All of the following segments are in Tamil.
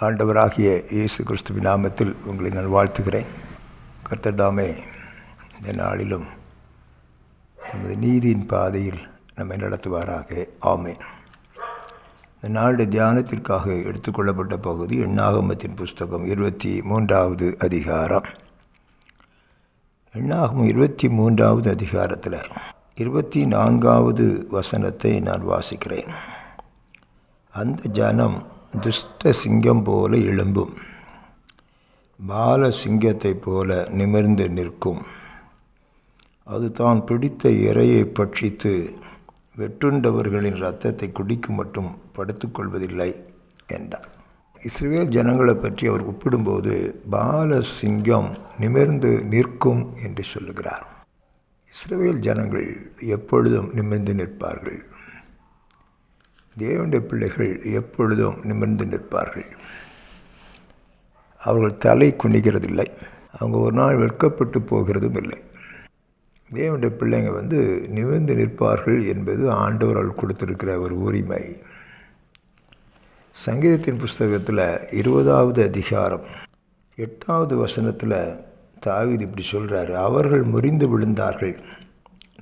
ஆண்டவராகிய இயேசு கிறிஸ்துவின் நாமத்தில் உங்களை நான் வாழ்த்துகிறேன். கர்த்தர்தாமே இந்த நாளிலும் நமது நீதியின் பாதையில் நம்மை நடத்துவாராக. ஆமே இந்த நாளுடைய தியானத்திற்காக எடுத்துக்கொள்ளப்பட்ட பகுதி எண்ணாகமத்தின் புஸ்தகம் இருபத்தி மூன்றாவது அதிகாரம். எண்ணாகம் இருபத்தி மூன்றாவது அதிகாரத்தில் இருபத்தி நான்காவது வசனத்தை நான் வாசிக்கிறேன். அந்த ஜனம் துஷ்ட சிங்கம் போல எழும்பும். பால சிங்கத்தைப் போல நிமிர்ந்து நிற்கும். அது தான் பிடித்த இரையை பட்சித்து வெட்டுண்டவர்களின் இரத்தத்தை குடிக்கும் மட்டும் படுத்துக்கொள்வதில்லை என்றார். இஸ்ரேல் ஜனங்களை பற்றி அவர் ஒப்பிடும்போது பால சிங்கம் நிமிர்ந்து நிற்கும் என்று சொல்லுகிறார். இஸ்ரேல் ஜனங்கள் எப்பொழுதும் நிமிர்ந்து நிற்பார்கள்? தேவனுடைய பிள்ளைகள் எப்பொழுதும் நிமிர்ந்து நிற்பார்கள். அவர்கள் தலை குனிகிறதில்லை. அவங்க ஒரு நாள் வெட்கப்பட்டு போகிறதும் இல்லை. தேவனுடைய பிள்ளைங்க வந்து நிமிர்ந்து நிற்பார்கள் என்பது ஆண்டவர்கள் கொடுத்திருக்கிற ஒரு உரிமை. சங்கீதத்தின் புஸ்தகத்தில் இருபதாவது அதிகாரம் எட்டாவது வசனத்தில் தாவிது இப்படி சொல்கிறாரு அவர்கள் முறிந்து விழுந்தார்கள்.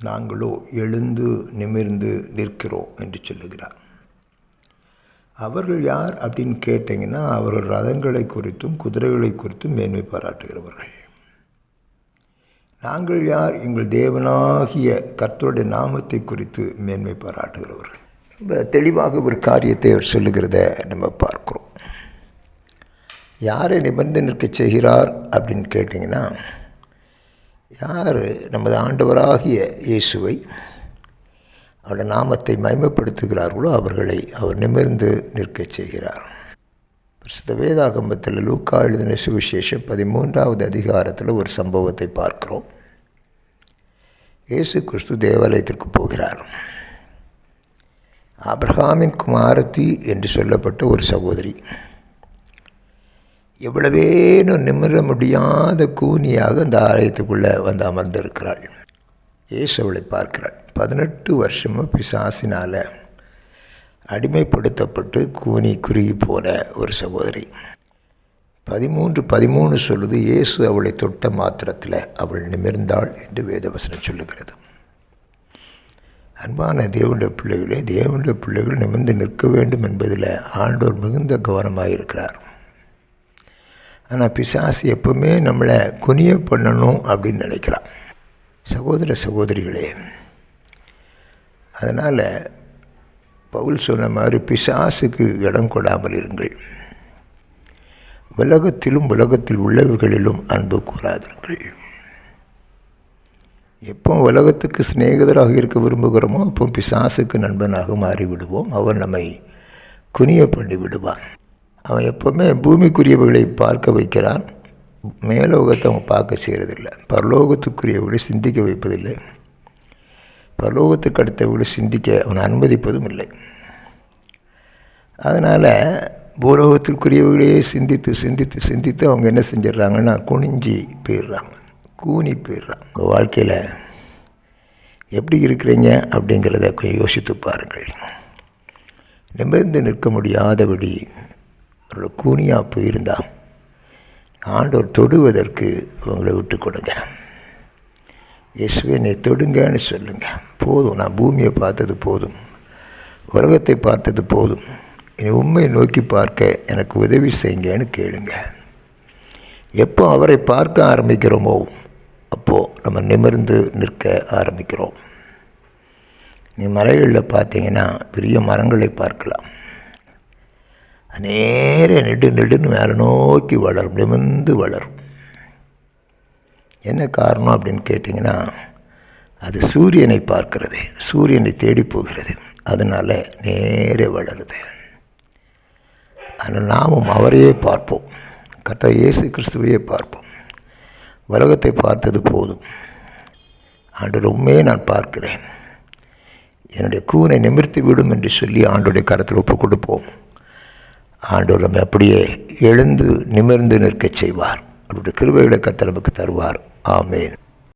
நாங்களோ எழுந்து நிமிர்ந்து நிற்கிறோம் என்று சொல்லுகிறார். அவர்கள் யார் அப்படின்னு கேட்டிங்கன்னா அவர்கள் ரதங்களை குறித்தும் குதிரைகளை குறித்தும் மேன்மை பாராட்டுகிறவர்கள். நாங்கள் யார்? எங்கள் தேவனாகிய கர்த்தருடைய நாமத்தை குறித்து மேன்மை பாராட்டுகிறவர்கள். ரொம்ப தெளிவாக ஒரு காரியத்தை அவர் சொல்லுகிறத நம்ம பார்க்குறோம். யாரை நிபந்தனை நிற்க செய்கிறார் அப்படின்னு கேட்டிங்கன்னா யார்? நமது ஆண்டவராகிய இயேசுவை அவருடைய நாமத்தை மைமைப்படுத்துகிறார்களோ அவர்களை அவர் நிமிர்ந்து நிற்கச் செய்கிறார். பிரசுத்த வேதாகம்பத்தில் லூக்கா எழுதின சுவிசேஷம் பதிமூன்றாவது அதிகாரத்தில் ஒரு சம்பவத்தை பார்க்கிறோம். இயேசு கிறிஸ்து தேவாலயத்திற்கு போகிறார். ஆப்ரஹாமின் குமாரத்தி என்று சொல்லப்பட்ட ஒரு சகோதரி. எவ்வளவேனும் நிமிர முடியாத கூனியாக அந்த ஆலயத்துக்குள்ளே வந்து அமர்ந்திருக்கிறாள். இயேசு அவளை பார்க்கிறாள் பதினெட்டு வருஷமாக பிசாசினால் அடிமைப்படுத்தப்பட்டு கூனி குறுகி போன ஒரு சகோதரி. பதிமூன்று பதிமூணு சொல்லுது இயேசு அவளை தொட்ட மாத்திரத்தில் அவள் நிமிர்ந்தாள் என்று வேதவசனம் சொல்லுகிறது. அன்பான தேவனுடைய பிள்ளைகளே தேவனுடைய பிள்ளைகள் நிமிர்ந்து நிற்க வேண்டும் என்பதில் ஆண்டோர் மிகுந்த கவனமாக இருக்கிறார். ஆனால் பிசாசு எப்பவுமே நம்மளை குனிய பண்ணணும் அப்படின்னு நினைக்கிறான். சகோதர சகோதரிகளே அதனால் பவுல் சொன்ன மாதிரி பிசாசுக்கு இடம் கொடாமல் இருங்கள். உலகத்திலும் உலகத்தில் உள்ளவர்களிலும் அன்பு கூறாதிருங்கள். எப்போ உலகத்துக்கு சிநேகிதராக இருக்க விரும்புகிறோமோ அப்போ பிசாசுக்கு நண்பனாக மாறிவிடுவோம். அவன் நம்மை குனிய பண்ணி விடுவான் அவன் எப்போவுமே பூமிக்குரியவர்களை பார்க்க வைக்கிறான். மேலோகத்தை அவங்க பார்க்க செய்கிறதில்லை. பரலோகத்துக்குரியவர்களை சிந்திக்க வைப்பதில்லை. பரலோகத்துக்கு அடுத்தவர்களை சிந்திக்க அவனை அனுமதிப்பதும் இல்லை. அதனால் பூலோகத்திற்குரியவர்களையே சிந்தித்து சிந்தித்து சிந்தித்து அவங்க என்ன செஞ்சிடுறாங்கன்னா குனிஞ்சி போயிடுறாங்க. கூனி போயிடுறாங்க. உங்கள் வாழ்க்கையில் எப்படி இருக்கிறீங்க அப்படிங்கிறத கொஞ்சம் யோசித்து பாருங்கள். நிமிர்ந்து நிற்க முடியாதபடி அவரோட கூனியாக போயிருந்தான் ஆண்டவர் தொடுவதற்கு உங்களை விட்டு கொடுங்க. இயேசுவை நீ தொடுங்கன்னு சொல்லுங்கள் போதும் நான் பூமியை பார்த்தது போதும். உலகத்தை பார்த்தது போதும். இனி உண்மையை நோக்கி பார்க்க எனக்கு உதவி செய்யுங்கன்னு கேளுங்க. எப்போ அவரை பார்க்க ஆரம்பிக்கிறோமோ அப்போது நம்ம நிமிர்ந்து நிற்க ஆரம்பிக்கிறோம். நீ மலைகளில் பார்த்தீங்கன்னா பெரிய மரங்களை பார்க்கலாம். நேர நெடு நெடுன்னு மேலே நோக்கி வளரும் நிமிந்து வளரும். என்ன காரணம் அப்படின்னு கேட்டிங்கன்னா அது சூரியனை பார்க்கிறது சூரியனை தேடி போகிறது. அதனால் நேரே வளருது. ஆனால் நாமும் அவரையே பார்ப்போம். கத்த இயேசு கிறிஸ்துவையே பார்ப்போம். உலகத்தை பார்த்தது போதும். ஆண்டு உண்மையே நான் பார்க்கிறேன். என்னுடைய கூனை நிமிர்த்தி விடும் என்று சொல்லி ஆண்டுடைய கரத்தில் ஒப்பு கொடுப்போம். ஆண்டவர் நம்ம அப்படியே எழுந்து நிமிர்ந்து நிற்கச் செய்வார். அவருடைய கிருபைகளை கத்த நமக்கு தருவார். ஆமேன்.